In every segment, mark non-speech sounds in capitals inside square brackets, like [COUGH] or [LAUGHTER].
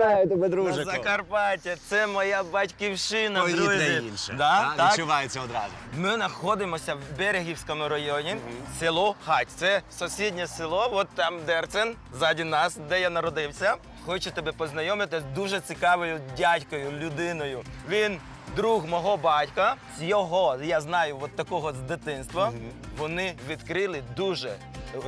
Денис, тебе. На. Закарпаття, це моя батьківщина, Повітря друзі. інше. Да, так. Відчувається одразу. Ми знаходимося в Берегівському районі, село Хать. Це сусіднє село, от там Дерцен, ззаді нас, де я народився. Хочу тебе познайомити з дуже цікавою дядькою, людиною. Він друг мого батька. З його, я знаю, от такого з дитинства. Вони відкрили дуже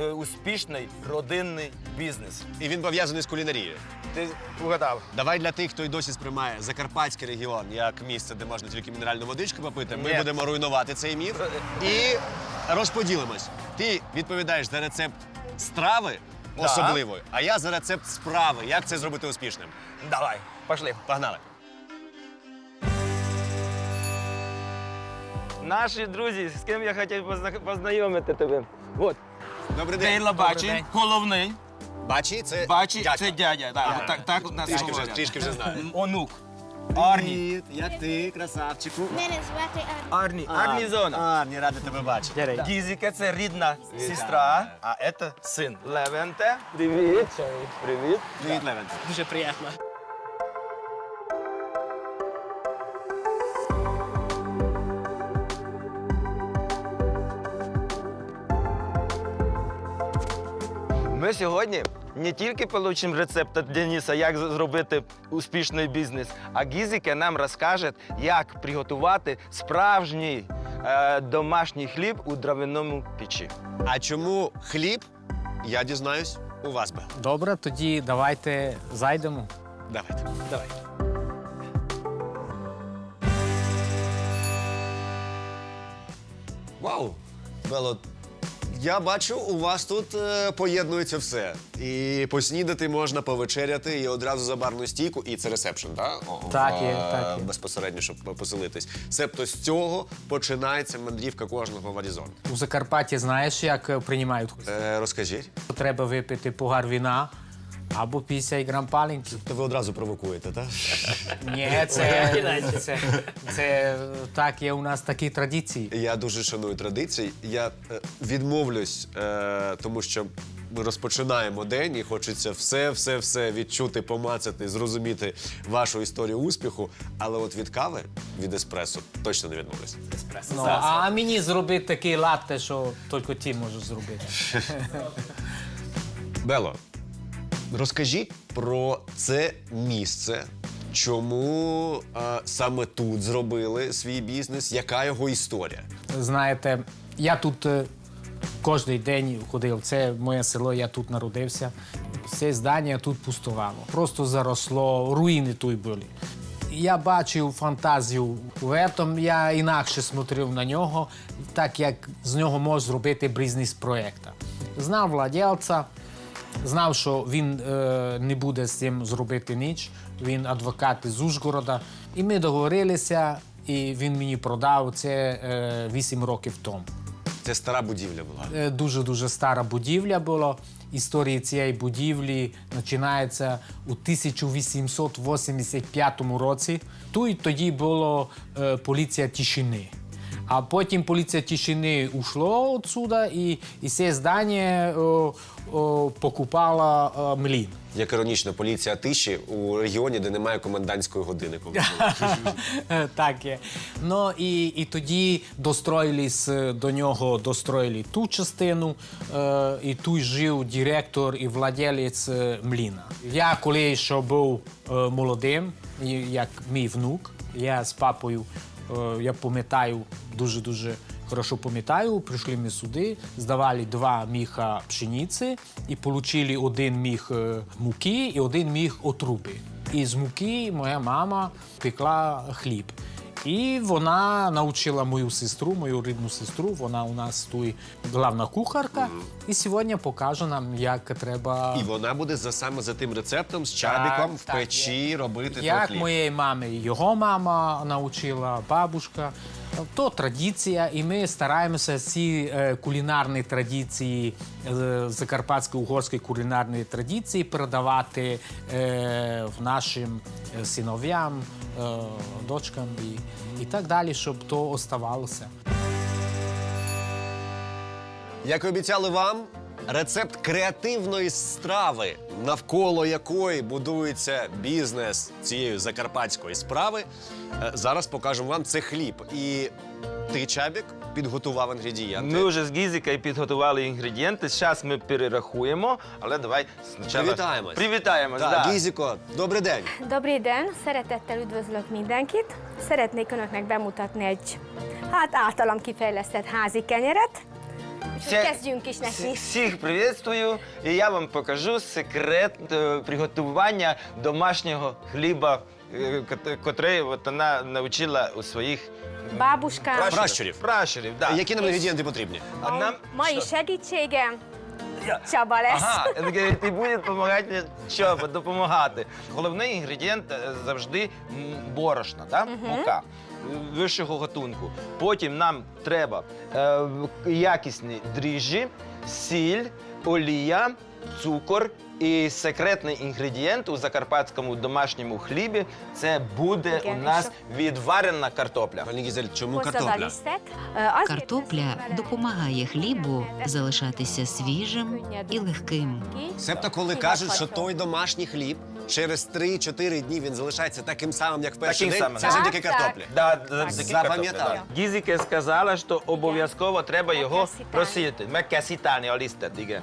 е, успішний родинний бізнес. І він пов'язаний з кулінарією. Ти угадав? Давай для тих, хто й досі сприймає Закарпатський регіон як місце, де можна тільки мінеральну водичку попити. Ми Ні. будемо руйнувати цей міф і розподілимось. Ти відповідаєш за рецепт страви Да. особливої, а я за рецепт справи. Як це зробити успішним? Давай, пошли. Погнали. Наші друзі, з ким я хотів позна- познайомити тебе. От, Добрий день. Бачі, день. головний. Бачі, це Бачі, дядько. це дядя. Да, Ага. так, так у нас Трішки вже, говорять. трішки вже знаю. Онук. Арні. Привіт, як ти, красавчику? Мене звати Арні. Арні. Арні зона. Арні, радий тебе бачити. Гізіка це рідна сестра, а це син. Левенте. Привіт. Привіт. Привіт, Левенте. Дуже приємно. Ми сьогодні не тільки отримаємо рецепт від Дениса, як зробити успішний бізнес, а Гізіка нам розкаже, як приготувати справжній е, домашній хліб у дровяному печі. А чому хліб? Я дізнаюсь у вас би. Добре, тоді давайте зайдемо. Давайте. Давай. Вау! Бело, я бачу, у вас тут е, поєднується все. І поснідати можна, повечеряти, і одразу за барну стійку, і це ресепшн, так? Так є, так є. Безпосередньо, щоб поселитись. Себто з цього починається мандрівка кожного в Аризон. У Закарпатті знаєш, як е, приймають? Е, розкажіть. Треба випити погар вина або 50 грам паленки. То ви одразу провокуєте, так? Ні, це, це, це так, є у нас такі традиції. Я дуже шаную традиції. Я е, відмовлюсь, е, тому що ми розпочинаємо день і хочеться все, все, все відчути, помацати, зрозуміти вашу історію успіху. Але от від кави, від еспресо точно не відмовлюсь. Ну, а мені зробити такий латте, що тільки ти можеш зробити. Бело, розкажіть про це місце. Чому е, саме тут зробили свій бізнес? Яка його історія? Знаєте, я тут е, кожен день ходив. Це моє село, я тут народився. Це здання тут пустувало. Просто заросло, руїни тут були. Я бачив фантазію цьому, я інакше смотрів на нього, так як з нього можна зробити бізнес-проєкт. Знав владельця, знав, що він е, не буде з цим зробити ніч. Він адвокат з Ужгорода. І ми договорилися, і він мені продав це е, років тому. Це стара будівля була. Е, Дуже-дуже стара будівля була. Історія цієї будівлі починається у 1885 році. Тут тоді була е, поліція Тишини. А потім поліція Тишини ушла відсюди, і, і це здання о, о, покупала е, млін. Як іронічно, поліція тиші у регіоні, де немає комендантської години. [LAUGHS] так є. Ну і, і тоді достроїлись до нього достроїли ту частину, е, і тут жив директор і владелець е, мліна. Я коли ще був е, молодим, як мій внук, я з папою, е, я пам'ятаю, дуже-дуже хорошо пам'ятаю, прийшли ми сюди, здавали два міха пшениці і отримали один міх е, муки і один міх отруби. І з муки моя мама пекла хліб. І вона навчила мою сестру, мою рідну сестру. Вона у нас тут главна кухарка. І сьогодні покаже нам, як треба. І вона буде за саме за тим рецептом з чабіком Так, в так, печі робити Як хліб. моєї мами, його мама навчила, бабушка. То традиція, і ми стараємося ці е, кулінарні традиції, е, закарпатсько-угорські кулінарні традиції передавати е, нашим синов'ям, дочкам і, і так далі, щоб то оставалося. Як і обіцяли вам, рецепт креативної страви, навколо якої будується бізнес цієї закарпатської справи. Е, Зараз покажемо вам це хліб. І ти, Чабік, підготував інгредієнти. Ми вже з Гізікою підготували інгредієнти. Зараз ми перерахуємо, але давай спочатку Привітаємось. Привітаємось, Так, да. Гізіко, добрий день. Добрý den, szeretettel üdvözlök mindenkit. Szeretnék Önöknek bemutatni egy, hát általam kifejlesztett házi kenyeret. Всіх привітствую, і я вам покажу секрет е, приготування домашнього хліба, е, кот- котрий от вона навчила у своїх Бабушkám Пращурів. Пращурів, да. Які нам інгредієнти потрібні? А нам що? segítségem Csaba. Ага, він каже, ти буде допомагати, що допомагати. Головний інгредієнт е, завжди м, борошна, да? мука е, вищого готунку. Потім нам треба е, якісні дріжджі, сіль, олія, цукор. І секретний інгредієнт у закарпатському домашньому хлібі це буде у нас відварена картопля. Пані Гізель, чому картопля? azért Картопля допомагає хлібу залишатися свіжим і легким. Себто, коли кажуть, що той домашній хліб через 3-4 дні він залишається таким самим, як в перший Таким день, самим. це завдяки Так, картоплі. Да, да. Гізіке сказала, що обов'язково треба його Меккесітані. просити. Меккесітані, олісте, диге.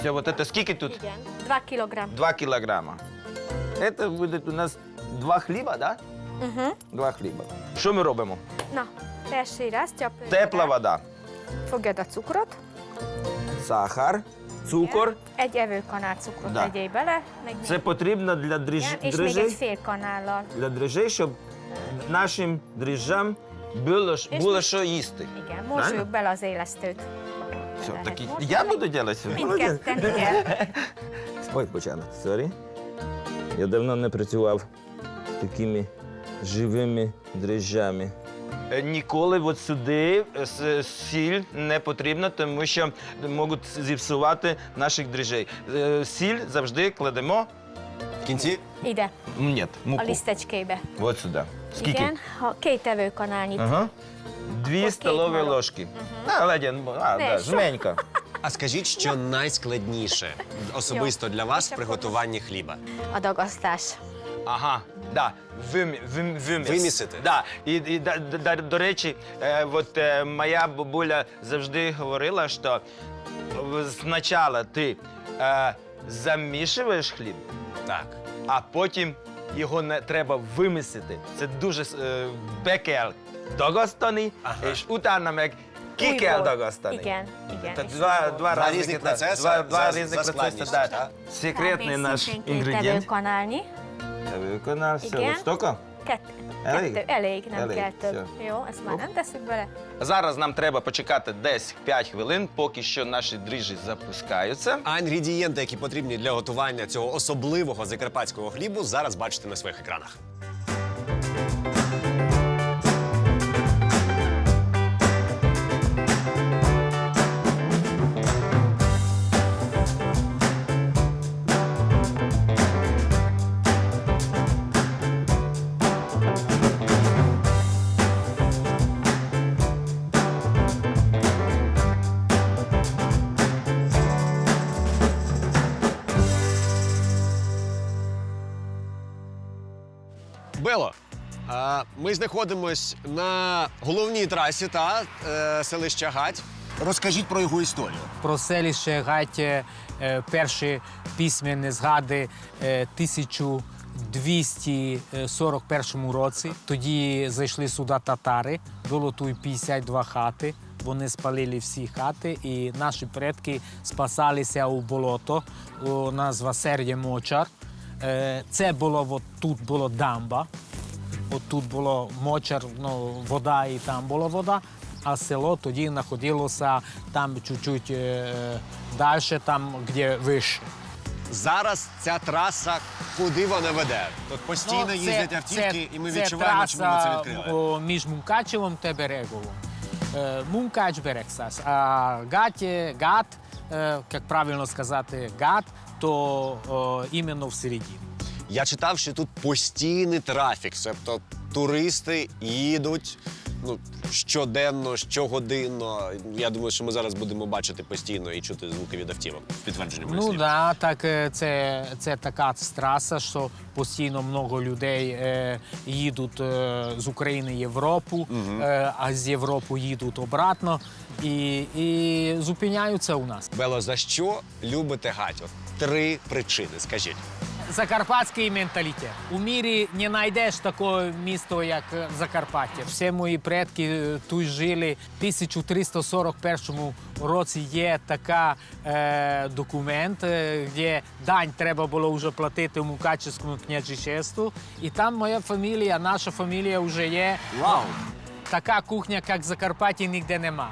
Все, вот это скільки тут? Igen, 2 кілограм. Два кілограма. Це буде у нас два хліба, да? Угу. Два хліба. Що ми робимо? Na, perší raz, csak Тепла вода, Fogad a cukrot. сахар, цукор. Egy evőkanál cukrot Da. tegyél bele. Meg Це потрібно для дріж... igen, és még egy fél kanállal. для дріжджей, щоб нашим дріжджам було, було що їсти. Igen, mosoljuk bele az élesztőt. Все, такі... Я буду сьогодні? Mindketten, igen. Ой, початок, сорі. Я давно не працював з такими живими дріжджами. Ніколи от сюди е, с- сіль не потрібна, тому що можуть зіпсувати наших дріжджей. Е, Сіль завжди кладемо. В кінці Ide, Ні, муку. lisztecskébe. От сюди. Скільки? Igen, ha két evőkanálnyit. Ага. Дві столові кейк ложки. А, леді, а, Не, да, що? жменька. А скажіть, що найскладніше особисто для вас в приготуванні хліба? A dagasztás. Ага, да. Вимі, вим, виміс. Вимісити. Да. І, і да, да, да, до речі, е, от, е, моя бабуля завжди говорила, що в- спочатку ти е, замішуєш хліб, Так. а потім його не треба вимісити. Це дуже е, Ага. і ж utána meg ki kell dagasztani. Igen, igen. Це два, два, Два різних процеси Два, два за- різних за процеси, складністю, да. так? Секретний наш інгредієнт. evőkanálnyi. Виконав все. Igen. Стільки? Kett, Elég? kettő, elég, nem Elég, kell több. все. Jó, ezt már nem tesszük bele. Зараз нам треба почекати десь 5 хвилин, поки що наші дріжджі запускаються. А інгредієнти, які потрібні для готування цього особливого закарпатського хлібу, зараз бачите на своїх екранах. Ми знаходимось на головній трасі та е, селища Гать. Розкажіть про його історію. Про селище Гаття е, перші письменні згади е, 1241 році. Тоді зайшли сюди татари, було тут 52 хати. Вони спалили всі хати, і наші предки спасалися у болото. У назва Сер'є Мочар. Е, Це було от тут було дамба. От тут було мочар, ну, вода і там була вода, а село тоді знаходилося там чуть-чуть е, далі, там, де вище. Зараз ця траса куди вона веде? Тут постійно Ну, їздять автівки, і ми відчуваємо, чому ми це траса, відкрили. о, між Мункачевом та Береговом. Е, Мункач Берексас. А Гаті, Гат, е, як правильно сказати, Гат, то о, іменно в середині. Я читав, що тут постійний трафік, тобто туристи їдуть ну, щоденно, щогодинно. Я думаю, що ми зараз будемо бачити постійно і чути звуки від автівок. з Підтвердженням моїх Ну слів. да, так е, це, це така траса, що постійно много людей е, їдуть е, з України в Європу, е, а з Європи їдуть обратно і, і зупиняються у нас. Бело, за що любите гать? От Три причини, скажіть. Закарпатський менталітет. У мірі не знайдеш такого міста, як Закарпаття. Всі мої предки е, тут жили. В 1341 році є така е, документ, е, де дань треба було вже платити Мукачевському княжичеству. І там моя фамілія, наша фамілія вже є. Вау! Така кухня, як в Закарпатті, ніде нема.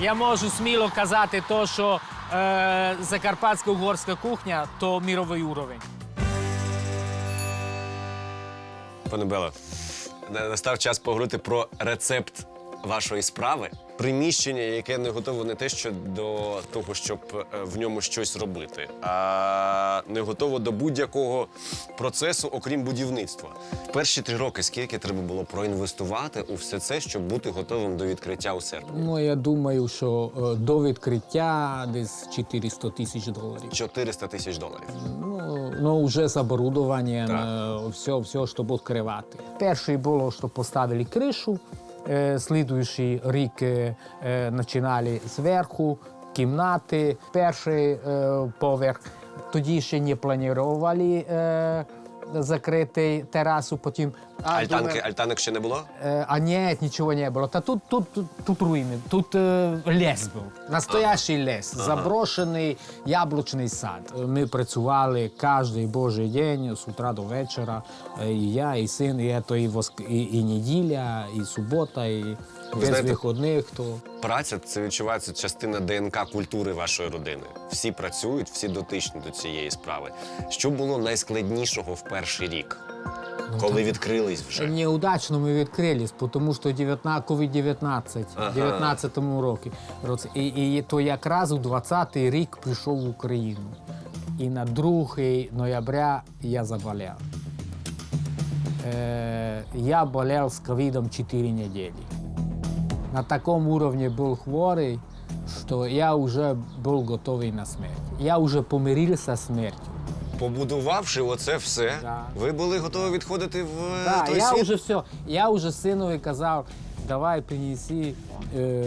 Я можу сміло казати, то, що е, закарпатська угорська кухня то міровий уровень. Пане Бело, настав час поговорити про рецепт вашої справи. Приміщення, яке не готове не те, що до того, щоб е, в ньому щось робити, а не готово до будь-якого процесу, окрім будівництва. Перші три роки скільки треба було проінвестувати у все це, щоб бути готовим до відкриття у серпні? Ну, я думаю, що е, до відкриття десь 400 тисяч доларів. 400 тисяч доларів. Ну, ну вже з оборудованням, все, все, щоб відкривати. Перший було, що поставили кришу, слідуючий рік е, е, починали зверху, кімнати, перший е, поверх. Тоді ще не планували е, закрити терасу, потім... а, Альтанки, думаю, альтанок ще не було? Э, а нет, ничего не было. Та тут, тут, тут, тут руины, тут э, лес був. Настоящий лес, заброшений яблучний сад. Ми працювали кожен божий день з утра до вечора. Е, І я, і син, і, то і, воск... і, і неділя, і субота, і без знаєте- виходних. То... Праця це відчувається частина ДНК культури вашої родини. Всі працюють, всі дотичні до цієї справи. Що було найскладнішого в перший рік, коли відкрились вже? Неудачно ми відкрились, тому що 19, COVID-19, Ага. в 19 році. І, і то якраз у 20-й рік прийшов в Україну. І на 2 ноября я заболів. Е, я болел з ковідом 4 недели На такому уровне був хворий, що я вже був готовий на смерть. Я вже помирився з смертю. Побудувавши оце все, Да. ви були готові відходити в е, Да, той я світ? уже все. Я уже сынові казав, давай принеси е,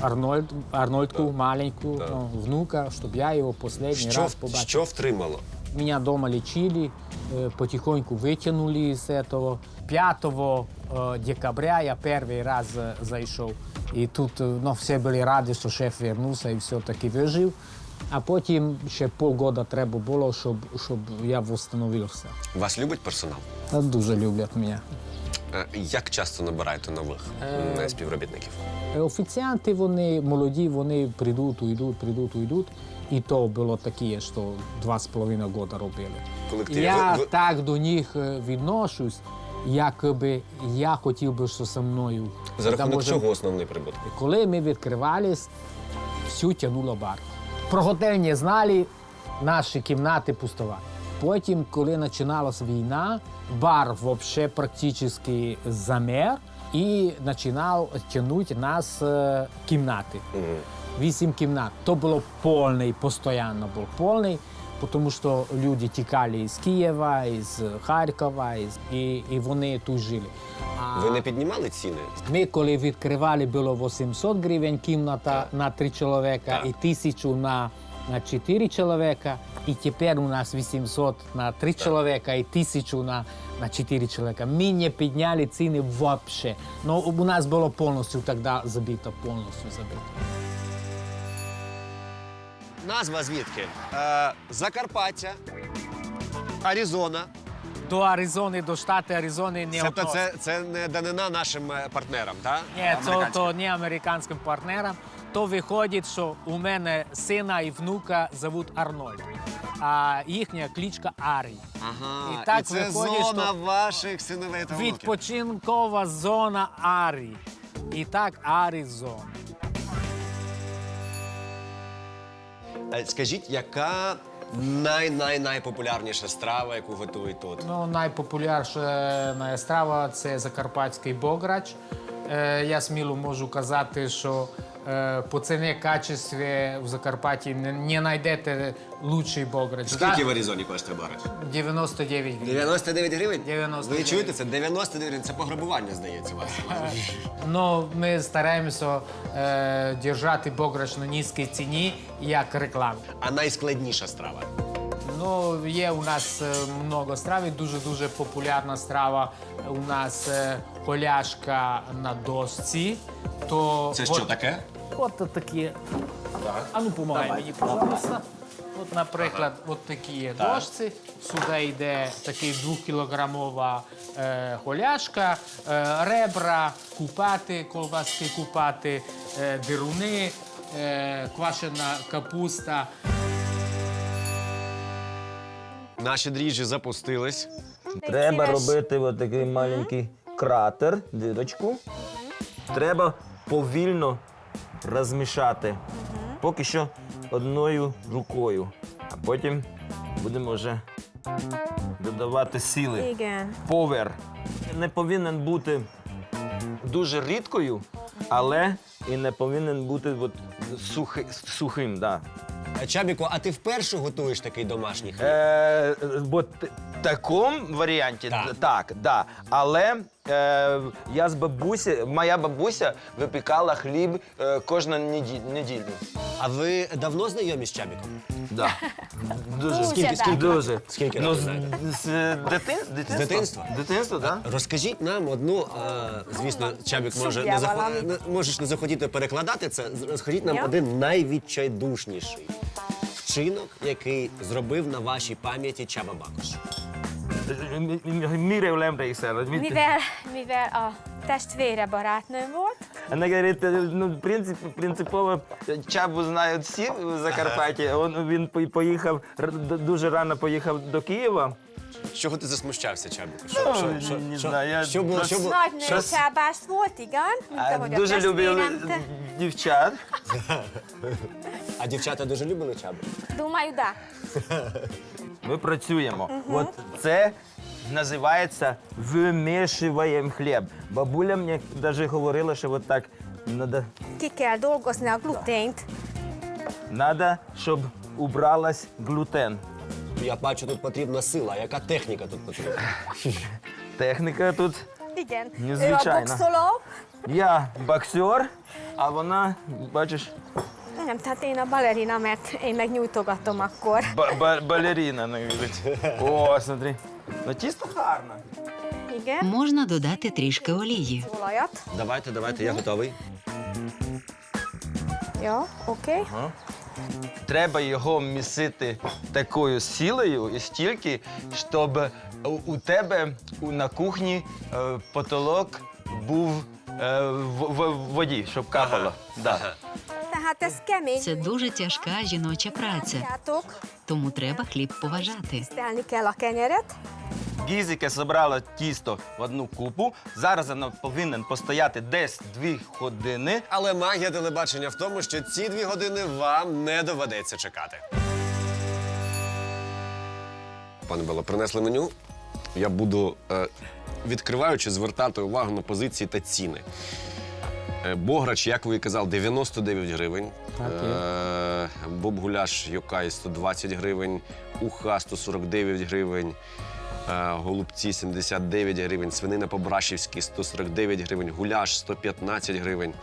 Арнольд, Арнольдку маленьку, ну, внука, щоб я його останній Що, раз побачив. що втримало? Меня дома лечили, э, потихоньку вытянули из этого. 5 э, декабря я первый раз э, зайшов. І тут э, ну, всі були раді, що шеф вернувся і все-таки вижив. А потім ще полгода треба було, щоб, щоб я встановився. Вас любить персонал? Дуже люблять мене. Е, Як часто набираєте нових е, співробітників? Е, Офіціанти вони молоді, вони прийдуть, уйдуть, прийдуть, уйдуть. І то було таке, що два з половиною роки робили. Колективі. Я Ви- ви- так до них е, відношусь, якби я хотів би, що зі мною. За рахунок Може, чого основний прибуток? Коли ми відкривались, всю тягнуло бар. Про готель не знали, наші кімнати пустували. Потім, коли починалася війна, бар взагалі практично замер і починав тягнути нас е, кімнати. Вісім кімнат. То було повний, постійно був повний, тому що люди тікали з Києва, із Харкова, із, і, і вони тут жили. А Ви не піднімали ціни? ми, коли відкривали, було 800 гривень кімната на три чоловіка і 1000 на, на 4 чоловіка. І тепер у нас 800 на 3 чоловіка і 1000 на, на 4 чоловіка. Ми не підняли ціни взагалі. Ну, у нас було повністю тоді забито, повністю забито. Назва звідки? Е, Закарпаття, Аризона. До Аризони, до штату Аризони не Тобто відносить. це, це не данина нашим е, партнерам, так? Ні, це то не американським партнерам. То виходить, що у мене сина і внука зовут Арнольд, а їхня кличка Арі. Ага, І так і це виходить, зона що ваших синовей та внуків. Відпочинкова зона Арі. І так Аризона. Скажіть, яка най-най-найпопулярніша страва, яку готують тут? Ну, найпопулярніша страва це закарпатський бограч. е, я сміло можу казати, що е, по ціні качестві в Закарпатті не, не знайдете лучший бограч. Скільки в Аризоні коштує барач? 99 гривень. 99 гривень? 99. Ви чуєте це? 99 гривень. Це пограбування, здається, у вас. Ну, ми стараємося е, держати бограч на низькій ціні, як реклама. А найскладніша страва. Ну, є у нас е, много страв, і дуже-дуже популярна страва у нас е, голяшка на досці. То Це що таке? От такі. А ну помагай мені, пожалуйста. От, наприклад, от такі є дошці. Сюди йде такий двохкілограмова е, голяшка, е, ребра, купати, колбаски купати, е, дируни, е, квашена капуста. Наші дріжджі запустились. Треба робити от такий маленький кратер, дирочку. Треба повільно розмішати. Поки що одною рукою. А потім будемо вже додавати сили. Igen. Повер не повинен бути дуже рідкою, але і не повинен бути от сухи, сухим. Да. Чабіко, а ти вперше готуєш такий домашній хліб? Е, бо в такому варіанті Так. так, да. Але е, я з бабусі, моя бабуся випікала хліб е, кожну неді- неділю. А ви давно знайомі з Чабіком? Да. Дуже. Дуже, скільки, да. скільки? Дуже. Скільки ну, років з, знаєте? з, дитин, дитинства? дитинства? Дитинства, так. Розкажіть нам одну, а, звісно, Чабік може не захо... була. не- можеш не захотіти перекладати це. З- Розкажіть нам Я? один найвідчайдушніший вчинок, який зробив на вашій пам'яті Чаба Бакош. Mire emlékszel, hogy mit... Mivel, mivel a testvére barátnőm volt, Вона говорить, е, ну, принцип, принципово Чабу знають всі в Закарпатті. [LAUGHS] Он, він по- поїхав, р- д- дуже рано поїхав до Києва. Чого ти засмущався, Чабіку? Ну, не знаю, я що було, що було? nagy Що... nőcsábás volt, igen, mint А, ahogy a Дуже любив testvérem. дівчат. [LAUGHS] А дівчата дуже любили Чабу? Думаю, да. [LAUGHS] Ми працюємо. От це називається вимішуємо хліб. Бабуля мені навіть говорила, що от так треба, Ki kell dolgozni a glutént. треба, щоб убралась глютен. Я бачу, тут потрібна сила. Яка техніка тут потрібна? [LAUGHS] Техніка тут. Igen. Ő a Незвичайно. boxoló. Я боксер, а вона, бачиш, Nem, tehát én a balerina, mert én meg nyújtogatom akkor. ба- ба- балеріна навіть. О, смотри. Ну тісто гарно. Igen. Можна додати трішки олії. Olajat. Давайте, давайте, я готовий. Jó, oké. Треба його місити такою силою і стільки, щоб у- у тебе у- на кухні е, потолок був е, в, в- в воді, щоб капало. Да. Це дуже тяжка жіноча праця, тому треба хліб поважати. Гізіка зібрала тісто в одну купу. Зараз вона повинен постояти десь дві години. Але магія телебачення в тому, що ці дві години вам не доведеться чекати. Пане Бело, принесли меню. Я буду, е, відкриваючи, звертати увагу на позиції та ціни. Е, Бограч, як ви і казали, 99 гривень. Е, Боб-гуляш Йокай 120 гривень, уха 149 гривень, е, голубці 79 гривень, свинина по-брашівськи 149 гривень, гуляш 115 гривень,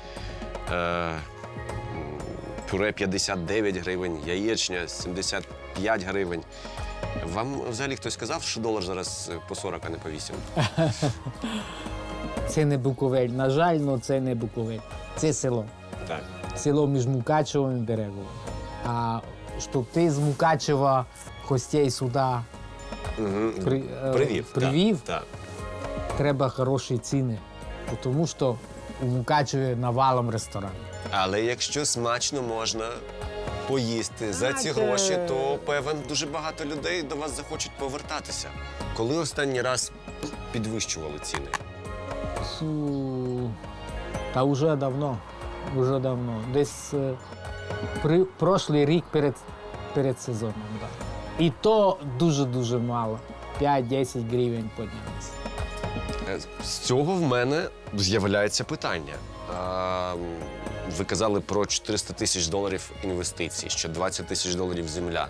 е, пюре 59 гривень, яєчня 75 гривень. Вам взагалі хтось сказав, що долар зараз по 40, а не по 8? [LAUGHS] Це не Буковель. На жаль, ну це не Буковель. Це село. Так. Село між Мукачевом і Береговим. А щоб ти з Мукачева гостей сюди Угу. при, е, Привів. привів Так. треба хороші ціни. Тому що у Мукачеві навалом ресторан. Але якщо смачно можна поїсти за ці е. гроші, то певен дуже багато людей до вас захочуть повертатися. Коли останній раз підвищували ціни? Су... Та вже давно. Вже давно. Десь е, при, прошлий рік перед, перед сезоном. Да. І то дуже-дуже мало. 5-10 гривень піднялося. Е, З цього в мене з'являється питання. А, ви казали про 400 тисяч доларів інвестицій, що 20 тисяч доларів земля.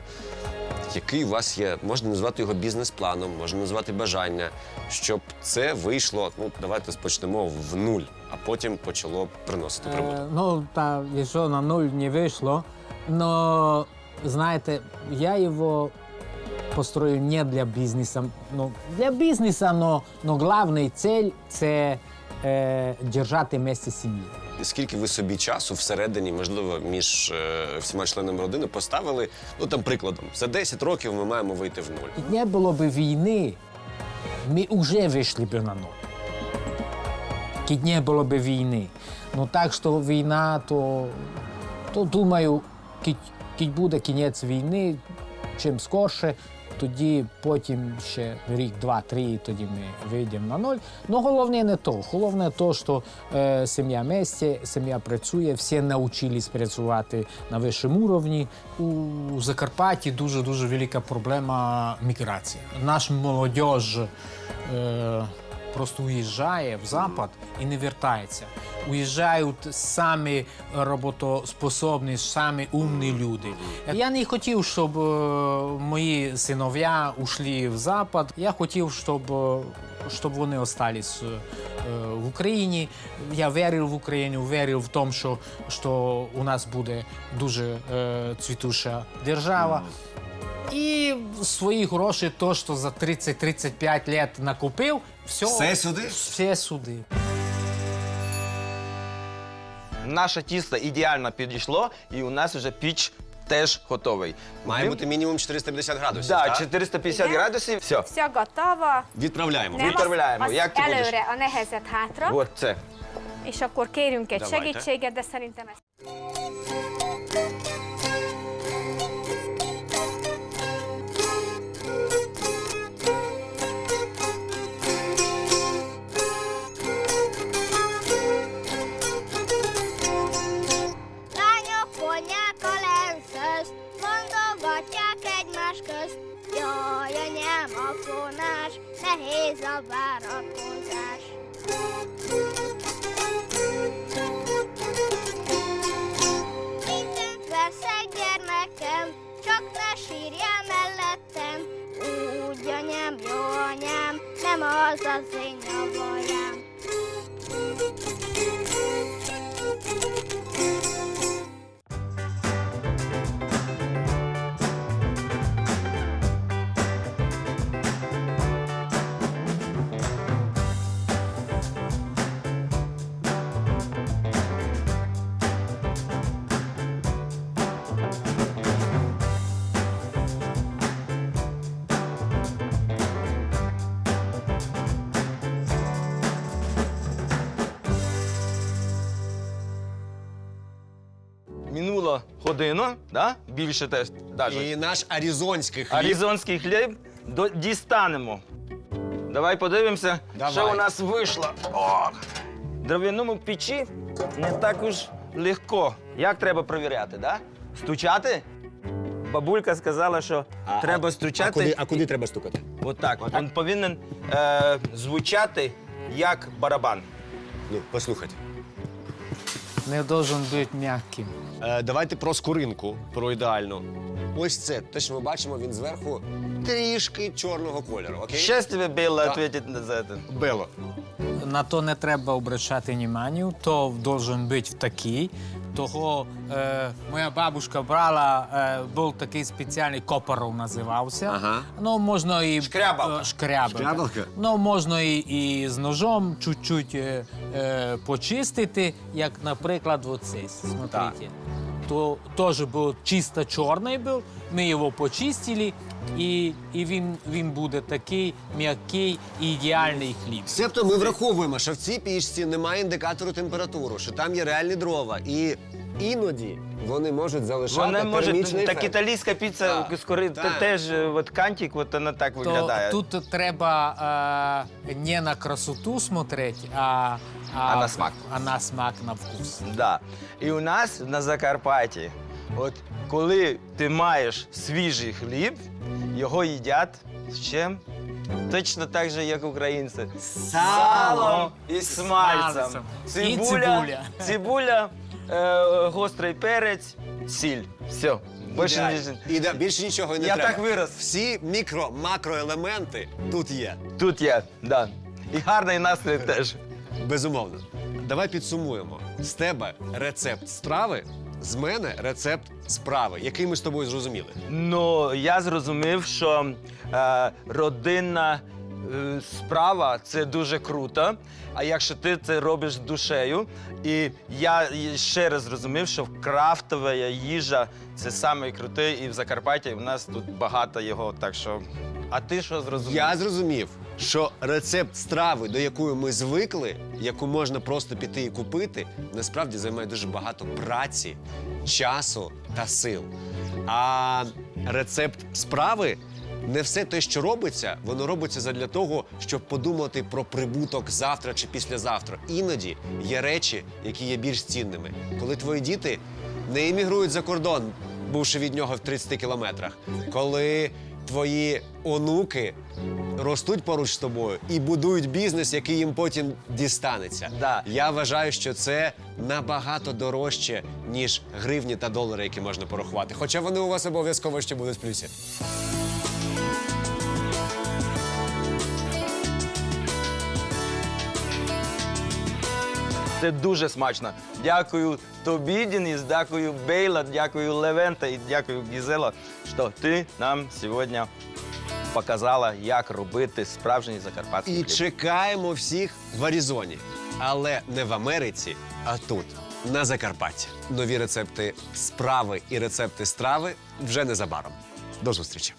Який у вас є, можна назвати його бізнес-планом, можна назвати бажання, щоб це вийшло, ну давайте почнемо в нуль, а потім почало приносити прибуток. Е, ну, та, якщо на нуль не вийшло, но, знаєте, я його построю не для бізнесу. Ну, для бізнесу, но, но главний цель – це е, держати місце сім'ї. Скільки ви собі часу всередині, можливо, між е, всіма членами родини поставили, ну там прикладом, за 10 років ми маємо вийти в нуль. І не було б війни, ми вже вийшли б на нуль. Кід не було б війни. Ну так що війна, то, то думаю, кід буде кінець війни, чим скорше, тоді потім ще рік, два, три, і тоді ми вийдемо на ноль. Ну головне не то. Головне то, що е, сім'я місце, сім'я працює, всі навчились працювати на вищому уровні. У Закарпатті дуже дуже велика проблема міграції. Наш молодіж е, просто уїжджає в запад і не вертається. Уїжджають самі роботоспособні, самі умні люди. Я не хотів, щоб е, мої синов'я ушли в запад. Я хотів, щоб, е, щоб вони остались е, в Україні. Я вірив в Україну, вірив в тому, що, що у нас буде дуже цвітуща держава. І свої гроші, то, що за 30-35 років накупив, все, Все сюди? все сюди. Наше тісто ідеально підійшло, і у нас вже піч теж готовий. Має Ми- бути мінімум 450 градусів. Да, так? 450 Ідеально. градусів. Все. Все готово. Відправляємо. Nem, Відправляємо. Як ти будеш? előre, a nehezet hátra, От це. és akkor kérünk egy Давайте. segítséget, de szerintem ez nehéz a várakozás. Mindent veszek, gyermekem, csak ne sírjál mellettem. Úgy, anyám, jó anyám, nem az az én nyavajám. Годину, да? більше теж. Даже. І наш аризонський хліб. Аризонський хліб до... дістанемо. Давай подивимося, Давай. що у нас вийшло. О! В дров'яному печі не так уж легко. Як треба перевіряти, да? Стучати? Бабулька сказала, що треба стучати. а куди треба стукати? Отак. Він повинен е, звучати як барабан. Ну, послухайте. Не должен бути м'яким. Е, давайте про скоринку, про ідеальну. Ось це. Те, що ми бачимо, він зверху трішки чорного кольору. Окей? Щас тебе Так. відповідить на це. Бело. На то не треба обращати увагу, то должен бути такий. Того е, моя бабушка брала, е, був такий спеціальний копоров називався. Ага. Ну, можна і Шкрябалка. е, шкрябалка. Шкрябалка? Ну, можна і, і з ножом чуть-чуть е, е, почистити, як, наприклад, оцей. Смотрите. То теж був чисто чорний був. Ми його почистили, і, і він, він буде такий м'який і ідеальний хліб. Себто ми враховуємо, що в цій пічці немає індикатору температури, що там є реальні дрова. І іноді вони можуть залишати Вона може, термічний так ефект. італійська піца Так, скори, так. теж е, от кантик, от вона так То виглядає. тут треба е, не на красоту смотреть, а, А на смак. А на смак, на вкус. Да. І у нас на Закарпатті, от коли ти маєш свіжий хліб, його їдять з чим? Точно так же, як українці. Салом і смальцем. Цибуля, цибуля. цибуля е, гострий перець, сіль. Все. Більше ніж... Іде- більше нічого не Я треба. так вирос. Всі мікро, макроелементи тут є. Тут є, да. І гарний настрій теж. Безумовно. Давай підсумуємо. З тебе рецепт страви, з мене рецепт справи, який ми з тобою зрозуміли. Ну, я зрозумів, що е, родинна е, справа це дуже круто. А якщо ти це робиш з душею, і я ще раз зрозумів, що крафтова їжа це саме круте, і в Закарпатті в нас тут багато його. Так що. А ти що зрозумів? Я зрозумів, що рецепт страви, до якої ми звикли, яку можна просто піти і купити, насправді займає дуже багато праці, часу та сил. А рецепт справи не все те, що робиться, воно робиться задля того, щоб подумати про прибуток завтра чи післязавтра. Іноді є речі, які є більш цінними. Коли твої діти не емігрують за кордон, бувши від нього в 30 кілометрах, коли твої онуки ростуть поруч з тобою і будують бізнес, який їм потім дістанеться. Да. Я вважаю, що це набагато дорожче, ніж гривні та долари, які можна порахувати. Хоча вони у вас обов'язково ще будуть в плюсі. Це дуже смачно. Дякую тобі, Денис, дякую Бейла, дякую Левента і дякую Гізела, що ти нам сьогодні показала, як робити справжній закарпатський І хліб. чекаємо всіх в Аризоні. Але не в Америці, а тут, на Закарпатті. Нові рецепти справи і рецепти страви вже незабаром. До зустрічі!